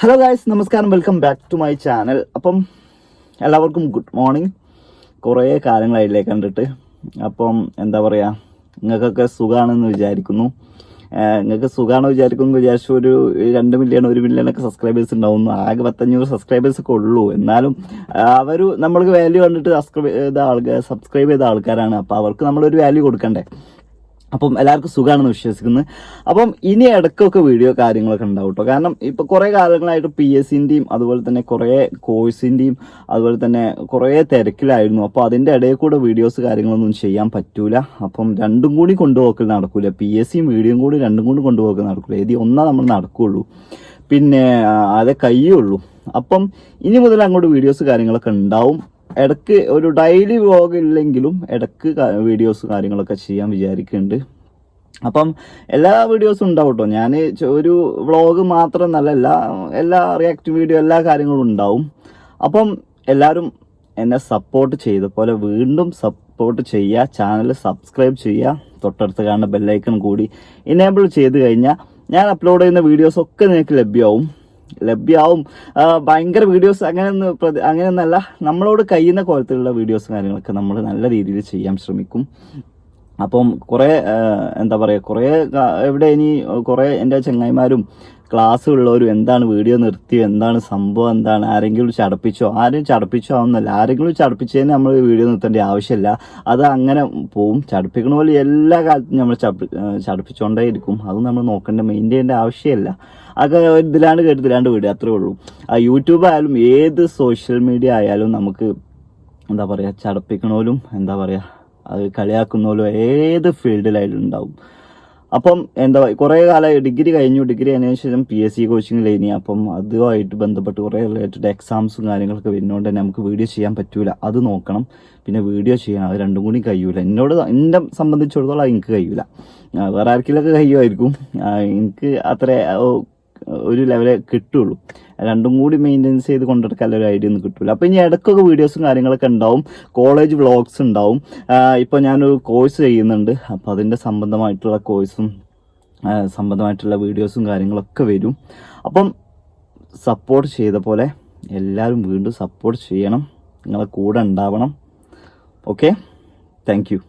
Hello guys നമസ്കാരം. Welcome back to my channel അപ്പം എല്ലാവർക്കും ഗുഡ് മോർണിംഗ് കുറേ കാലങ്ങളായില്ലേ കണ്ടിട്ട്. അപ്പം എന്താ പറയുക നിങ്ങൾക്കൊക്കെ സുഖമാണെന്ന് വിചാരിക്കുന്നു. നിങ്ങൾക്ക് സുഖമാണെന്ന് വിചാരിക്കുന്നു വിചാരിച്ചു ഒരു രണ്ട് മില്യൺ ഒരു മില്യൺ ഒക്കെ സബ്സ്ക്രൈബേഴ്സ് ഉണ്ടാവുന്നു. ആകെ പത്തഞ്ഞൂറ് സബ്സ്ക്രൈബേഴ്സ് ഒക്കെ ഉള്ളൂ. എന്നാലും അവർ നമ്മൾക്ക് വാല്യൂ കണ്ടിട്ട് സബ്സ്ക്രൈബ് ചെയ്ത ആൾക്കാർ സബ്സ്ക്രൈബ് ചെയ്ത ആൾക്കാരാണ്. അപ്പോൾ അവർക്ക് നമ്മളൊരു വാല്യൂ കൊടുക്കണ്ടേ? അപ്പം എല്ലാവർക്കും സുഖമാണെന്ന് വിശ്വസിക്കുന്നു. അപ്പം ഇനി ഇടയ്ക്കൊക്കെ വീഡിയോ കാര്യങ്ങളൊക്കെ ഉണ്ടാവും കേട്ടോ കാരണം ഇപ്പം കുറേ കാലങ്ങളായിട്ട് പി എസ് സിന്റെയും അതുപോലെ തന്നെ കുറേ കോഴ്സിന്റെയും അതുപോലെ തന്നെ കുറേ തിരക്കിലായിരുന്നു. അപ്പോൾ അതിന്റെ ഇടയിൽ കൂടെ വീഡിയോസ് കാര്യങ്ങളൊന്നും ചെയ്യാൻ പറ്റൂല. അപ്പം രണ്ടും കൂടി കൊണ്ടുപോക്കൽ നടക്കൂല. പി എസ് സിയും വീഡിയോയും കൂടി രണ്ടും കൂടി കൊണ്ടുപോക്കൽ നടക്കൂല. ഇത് ഒന്നാ നമ്മൾ നടക്കുകയുള്ളൂ പിന്നെ അതേ കയ്യുള്ളൂ അപ്പം ഇനി മുതൽ അങ്ങോട്ട് വീഡിയോസ് കാര്യങ്ങളൊക്കെ ഉണ്ടാവും. ഇടയ്ക്ക് ഒരു ഡെയിലി വ്ളോഗ് ഇല്ലെങ്കിലും ഇടയ്ക്ക് വീഡിയോസ് കാര്യങ്ങളൊക്കെ ചെയ്യാൻ വിചാരിക്കുന്നുണ്ട് അപ്പം എല്ലാ വീഡിയോസും ഉണ്ടാവും കേട്ടോ ഞാൻ ഒരു വ്ളോഗ് മാത്രം നല്ല എല്ലാ എല്ലാ റിയാക്ട് വീഡിയോ എല്ലാ കാര്യങ്ങളും ഉണ്ടാവും. അപ്പം എല്ലാവരും എന്നെ സപ്പോർട്ട് ചെയ്ത പോലെ വീണ്ടും സപ്പോർട്ട് ചെയ്യുക ചാനൽ സബ്സ്ക്രൈബ് ചെയ്യുക തൊട്ടടുത്ത് കാണുന്ന ബെല്ലൈക്കൺ കൂടി ഇനേബിൾ ചെയ്ത് കഴിഞ്ഞാൽ ഞാൻ അപ്ലോഡ് ചെയ്യുന്ന വീഡിയോസ് ഒക്കെ നിങ്ങൾക്ക് ലഭ്യമാവും ലഭ്യമാവും ഭയങ്കര വീഡിയോസ് അങ്ങനെയൊന്നും അങ്ങനെയൊന്നല്ല നമ്മളോട് കഴിയുന്ന കോലത്തിലുള്ള വീഡിയോസ് കാര്യങ്ങളൊക്കെ നമ്മൾ നല്ല രീതിയിൽ ചെയ്യാൻ ശ്രമിക്കും. അപ്പം കുറേ എന്താ പറയുക കുറേ എവിടെ ഇനി കുറേ എന്റെ ചങ്ങായിമാരും ക്ലാസ് ഉള്ളവരും എന്താണ് വീഡിയോ നിർത്തിയോ എന്താണ് സംഭവം എന്താണ് ആരെങ്കിലും ചടപ്പിച്ചോ ആരും ചടപ്പിച്ചോ ആവുന്നല്ല ആരെങ്കിലും ചടപ്പിച്ചതിന് നമ്മൾ വീഡിയോ നിർത്തേണ്ട ആവശ്യമില്ല. അത് അങ്ങനെ പോവും. ചടപ്പിക്കണ പോലെ എല്ലാ കാലത്തും നമ്മൾ ചടപ്പിച്ചുകൊണ്ടേ ഇരിക്കും അത് നമ്മൾ നോക്കേണ്ട മെയിൻ ചെയ്യേണ്ട ആവശ്യമില്ല. അതൊക്കെ ഇതിലാണ്ട് കേട്ട് വീഡിയോ അത്രേ ഉള്ളൂ. ആ യൂട്യൂബ് ആയാലും ഏത് സോഷ്യൽ മീഡിയ ആയാലും നമുക്ക് എന്താ പറയുക ചടപ്പിക്കണോലും എന്താ പറയുക അത് കളിയാക്കുന്നോലും ഏത് ഫീൽഡിലായാലും ഉണ്ടാവും അപ്പം എന്താ കുറേ കാലം ഡിഗ്രി കഴിഞ്ഞു. ഡിഗ്രി കഴിഞ്ഞതിന് ശേഷം പി എസ് സി കോച്ചിങ്ങിൽ ഇനി അപ്പം അതുമായിട്ട് ബന്ധപ്പെട്ട് കുറേ റിലേറ്റഡ് എക്സാംസും കാര്യങ്ങളൊക്കെ വരുന്നതുകൊണ്ട് തന്നെ നമുക്ക് വീഡിയോ ചെയ്യാൻ പറ്റൂല. അത് നോക്കണം. പിന്നെ വീഡിയോ ചെയ്യണം. അത് രണ്ടും കൂടി കഴിയൂല. എന്നോട് എന്നെ സംബന്ധിച്ചിടത്തോളം എനിക്ക് കഴിയൂല. വേറെ ആർക്കിലൊക്കെ കഴിയുമായിരിക്കും. എനിക്ക് അത്ര ഒരു ലെവലേ കിട്ടുള്ളൂ. രണ്ടും കൂടി മെയിന്റെയിൻസ് ചെയ്ത് കൊണ്ടെടുക്കാൻ ഒരു ഐഡിയ ഒന്നും കിട്ടില്ല അപ്പോൾ ഇനി ഇടയ്ക്കൊക്കെ വീഡിയോസും കാര്യങ്ങളൊക്കെ ഉണ്ടാവും. കോളേജ് വ്ളോഗ്സ് ഉണ്ടാവും. ഇപ്പോൾ ഞാനൊരു കോഴ്സ് ചെയ്യുന്നുണ്ട്. അപ്പോൾ അതിന്റെ സംബന്ധമായിട്ടുള്ള കോഴ്സും സംബന്ധമായിട്ടുള്ള വീഡിയോസും കാര്യങ്ങളൊക്കെ വരും. അപ്പം സപ്പോർട്ട് ചെയ്ത പോലെ എല്ലാവരും വീണ്ടും സപ്പോർട്ട് ചെയ്യണം. നിങ്ങളെ കൂടെ ഉണ്ടാവണം. Okay thank you